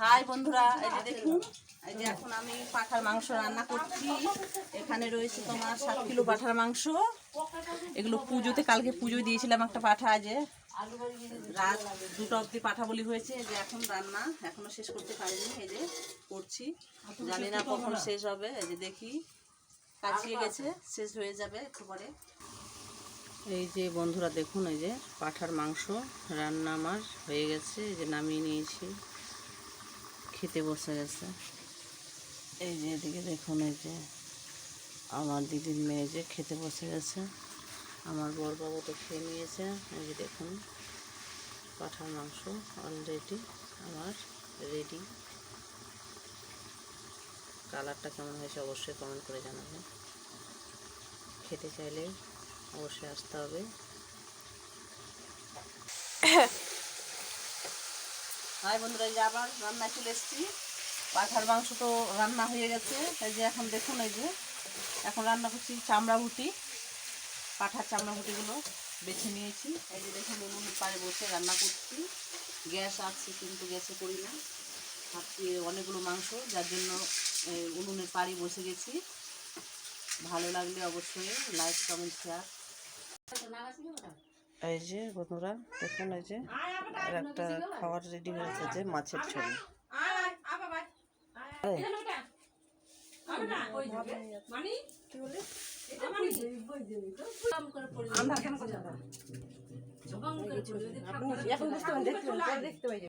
High বন্ধুরা এই যে দেখুন এই যে এখন আমি পাঠার মাংস রান্না করছি। এখানে রয়েছে তোমার সাত কিলো পাঠার মাংস। এগুলো পুজোতে কালকে পুজো দিয়েছিলাম একটা পাঠা যে রাত দুটো অবধি পাঠা বলি হয়েছে। যে এখন রান্না এখনও শেষ করতে পারিনি এই যে করছি। জানি না কখন শেষ হবে এই যে দেখি। কাছিয়ে গেছে শেষ হয়ে যাবে একটু পরে। এই যে বন্ধুরা দেখুন, এই যে পাঠার মাংস রান্না আমার হয়ে গেছে, এই যে নামিয়ে নিয়েছি। খেতে বসে গেছে। এই যে এদিকে দেখুন, এই যে আমার দিদির মেয়ে যে খেতে বসে গেছে। আমার বর বরবাবু তো খেয়ে নিয়েছে। এই যে দেখুন, পাঠার মাংস অলরেডি আমার রেডি কালারটা কেমন হয়েছে অবশ্যই কমেন্ট করে জানাবেন। খেতে চাইলে অবশ্যই আসতে হবে। হাই বন্ধুরা, এই যে আবার রান্না চলে এসেছি। পাঠার মাংস তো রান্না হয়ে গেছে। এই যে এখন দেখুন, এই যে এখন রান্না করছি চামড়া ভুটি। পাঠার চামড়া ভুটিগুলো বেছে নিয়েছি। এই যে দেখুন উনুনের পাড়ে বসে রান্না করছি। গ্যাস আছে, কিন্তু গ্যাসে করি না। ভাবছি অনেকগুলো মাংস, যার জন্য উনুনের পাড়ে বসে গেছি। ভালো লাগলে অবশ্যই লাইক, কমেন্ট শেয়ার এই যে বন্ধুরা দেখুন এই যে আর একটা খাবার রেডি হয়েছে যে মাছের ছবি পারেন দেখতে পারেন, দেখতে পাই